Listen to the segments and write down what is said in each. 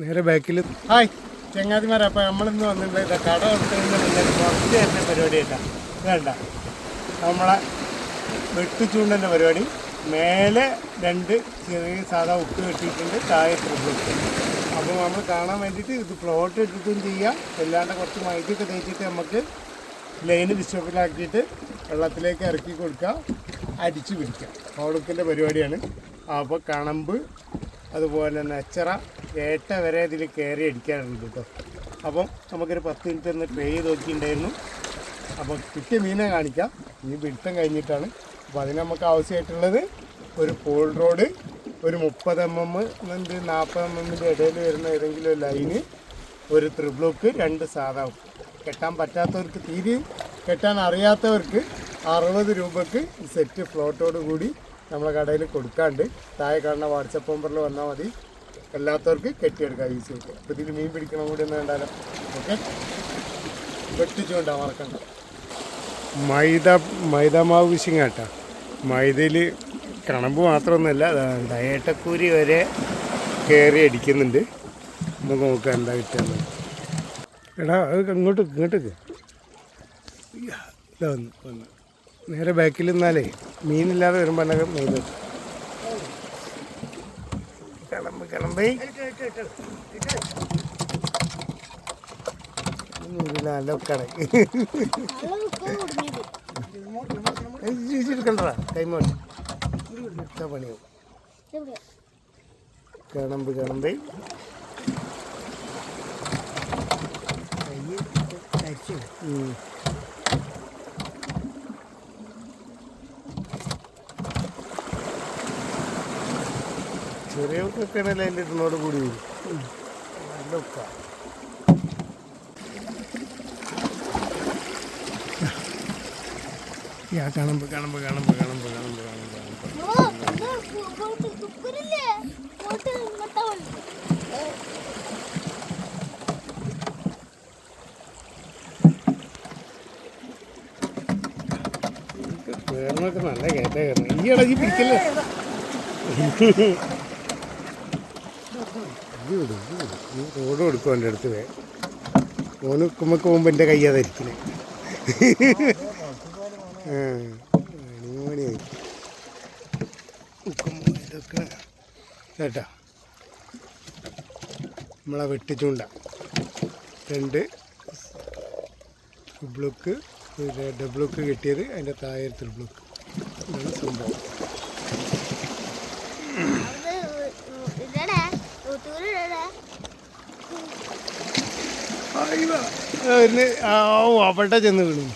നേരെ ബാക്കിൽ ഹായ് ചങ്ങാതിമാരെ അപ്പോൾ നമ്മളിന്ന് വന്നിട്ടുണ്ട് കട കൊടുത്തതിന്റെ മുന്നേ കുറച്ച് വേണ്ട നമ്മളെ വെട്ടുചൂണ്ടന്റെ പരിപാടി. മേലെ രണ്ട് ചെറിയ സാധാ ഉപ്പ് കെട്ടിയിട്ടുണ്ട് താഴെ ട്രിപ്പിൾ അപ്പോൾ നമ്മൾ കാണാൻ വേണ്ടിയിട്ട് ഇത് പ്ലോട്ട് ഇട്ടിട്ടും ചെയ്യാം. അല്ലാണ്ട് കുറച്ച് മൈക്കൊക്കെ തേച്ചിട്ട് നമുക്ക് ലൈന് ഡിസ്റ്റോപ്പിലാക്കിയിട്ട് വെള്ളത്തിലേക്ക് ഇറക്കി കൊടുക്കുക അടിച്ചു പിടിക്കുക ഓടുക്കിന്റെ പരിപാടിയാണ്. അപ്പോൾ കണമ്പ് അതുപോലെ തന്നെ അച്ചറ ഏട്ട വരെ ഇതിൽ കയറി അടിക്കാറുണ്ട് കേട്ടോ അപ്പം നമുക്കൊരു പത്ത് മിനിറ്റ് ഒന്ന് ട്രൈ ചെയ്ത് നോക്കിയിട്ടുണ്ടായിരുന്നു. അപ്പോൾ കിട്ടിയ മീനെ കാണിക്കാം. ഇനി പിടുത്തം കഴിഞ്ഞിട്ടാണ്. അപ്പോൾ അതിന് നമുക്ക് ആവശ്യമായിട്ടുള്ളത് ഒരു പോൾ റോഡ് ഒരു മുപ്പത് എം എം എന്നിട്ട് നാൽപ്പത് എം എമ്മിന്റെ ഇടയിൽ വരുന്ന ഏതെങ്കിലും ലൈന് ഒരു ത്രിബ്ലോക്ക് രണ്ട് സാധാ കെട്ടാൻ പറ്റാത്തവർക്ക് തീരെ കെട്ടാൻ അറിയാത്തവർക്ക് അറുപത് രൂപക്ക് സെറ്റ് ഫ്ലോട്ടോട് കൂടി നമ്മളെ കടയിൽ കൊടുക്കാണ്ട്. താഴെ കാണുന്ന വാട്സപ്പ് നമ്പറിൽ വന്നാൽ മതി. അല്ലാത്തവർക്ക് കെട്ടിയെടുക്കാം ഈസി ആയിട്ട്. അപ്പോൾ ഇതിൽ മീൻ പിടിക്കണം കൂടി ഒന്ന് വേണ്ടാലും? ഓക്കെ? വെട്ടിച്ചുകൊണ്ടാണ് മറക്കണ്ട. മൈദ മൈദ മാവ് വിഷിങ് കേട്ടോ. മൈദയിൽ കണമ്പ് മാത്രമൊന്നുമല്ല ഡയേട്ടക്കൂരി വരെ കയറി അടിക്കുന്നുണ്ട്. നമുക്ക് നോക്കാം എന്താ കിട്ടുന്നത്. എടാ അത് ഇങ്ങോട്ട് ഇങ്ങോട്ടേക്ക്. വന്നു വന്നു. നേരെ ബാക്കിൽ നിന്നാലേ മീനില്ലാതെ വരുമ്പോൾ എന്നെ മീന് കിളമ്പ് കിളമ്പേ. നല്ല കടക്ക് എടുക്കണ്ടടാ? കൈമോട്ട് പണിയാവും കിളമ്പ് കിളമ്പേ. ഉം. ചെറിയവർക്കൊക്കെ ഇടുന്നോട് കൂടി വരും. നല്ല ഉപ്പാ. യാ കാണുമ്പോൾ കാണുമ്പോൾ കാണുമ്പോൾ കാണുമ്പോൾ കാണുമ്പോൾ കാണുമ്പോൾ കാണുമ്പോൾ കുക്കുരില്ലേ പോട്ട് ഇങ്ങോട്ടാ വന്നു. കയറണൊക്കെ നല്ല കയറ്റ കയറണം ഈ ഇടയ്ക്ക് പിടിക്കല്ലേ? ഇത് വിടും ഇത് ഈ റോഡ് കൊടുക്കും എന്റെ അടുത്ത് വേ. ഓന് കുമ്മക്ക് എന്റെ കേട്ടാ. നമ്മളെ വെട്ടിച്ചൂണ്ട. രണ്ട് ബ്ലോക്ക് ഡബിൾ ബ്ലോക്ക് കിട്ടിയത് അതിന്റെ താഴെ ബ്ലോക്ക് സംഭവം ഇടടാ ഊട്ടൂരിടടാ അതിന് ആ ഓ അവിടെ ചെന്ന് വീണു.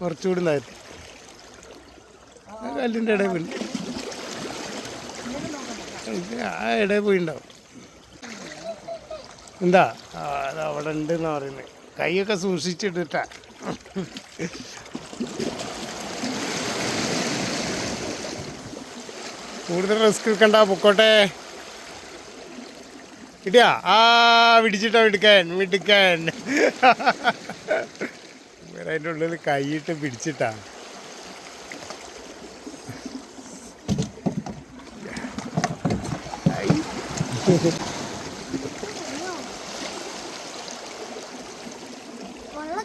കുറച്ചുകൂടി താഴ്ത്തി കല്ലിന്റെ ഇടയിൽ പോയി ആ ഇടയിൽ പോയിണ്ടാവും. എന്താ? അത് അവിടെ ഉണ്ടെന്നാ പറയുന്നത് കൈയൊക്കെ സൂക്ഷിച്ചിട്ടിട്ടാ. കൂടുതൽ റിസ്ക് എടുക്കണ്ട പൊക്കോട്ടെ. കിട്ടിയാ? ആ പിടിച്ചിട്ടാ മിടുക്കാൻ അതിന്റെ ഉള്ളിൽ കൈയിട്ട് പിടിച്ചിട്ടാ. വെള്ളം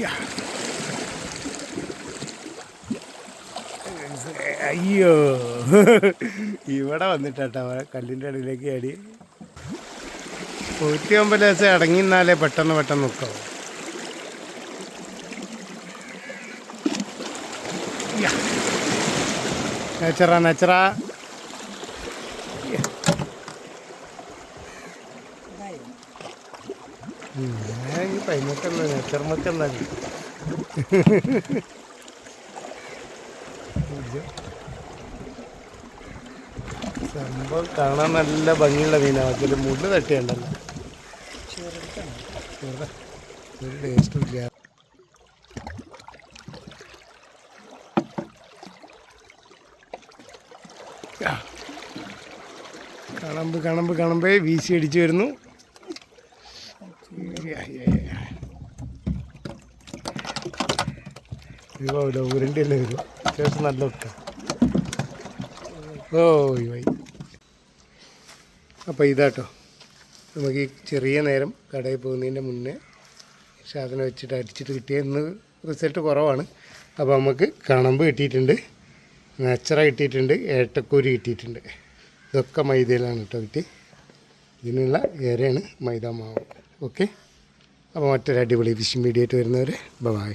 യാ. അയ്യോ. ഇവിടെ വന്നിട്ടാട്ടോ കല്ലിന്റെ അടിയിലേക്ക് അടി നൂറ്റി ഒമ്പത് ദിവസം അടങ്ങി നിന്നാലേ പെട്ടെന്ന് പെട്ടെന്ന് നിൽക്കാം നേച്ചറാ നേച്ചറാ. പൈമക്കെന്ന നേച്ചർമക്കെന്നാണ് സംഭവം കാണാൻ നല്ല ഭംഗിയുള്ള മീനാണ് അതിൽ മുള്ളു തട്ടിയുണ്ടല്ലോ. ഒരു ടേസ്റ്റും ഇല്ല. കണമ്പ് കണമ്പ് കണമ്പേ. വീശി അടിച്ചു വരുന്നു. ഇല്ല ഉരുണ്ടി തന്നെ വരും അത്യാവശ്യം നല്ല ഒക്ക ഓ വൈ അപ്പോൾ ഇതാട്ടോ. നമുക്ക് ഈ ചെറിയ നേരം കടയിൽ പോകുന്നതിന്റെ മുന്നേ സാധനം വെച്ചിട്ട് അടിച്ചിട്ട് കിട്ടിയെന്ന് റിസൾട്ട് കുറവാണ്. അപ്പോൾ നമുക്ക് കണമ്പ് കിട്ടിയിട്ടുണ്ട്. നച്ചറ കിട്ടിയിട്ടുണ്ട്. ഏട്ടക്കൂരി കിട്ടിയിട്ടുണ്ട്. ഇതൊക്കെ മൈദയിലാണ് കേട്ടോ കിട്ടി ഇതിനുള്ള ഏരയാണ് മൈദ മാവ് ഓക്കെ? അപ്പോൾ മറ്റൊരു അടിപൊളി ഫിഷിംഗ് വീഡിയോ ആയിട്ട് വരുന്നവരെ ബൈ.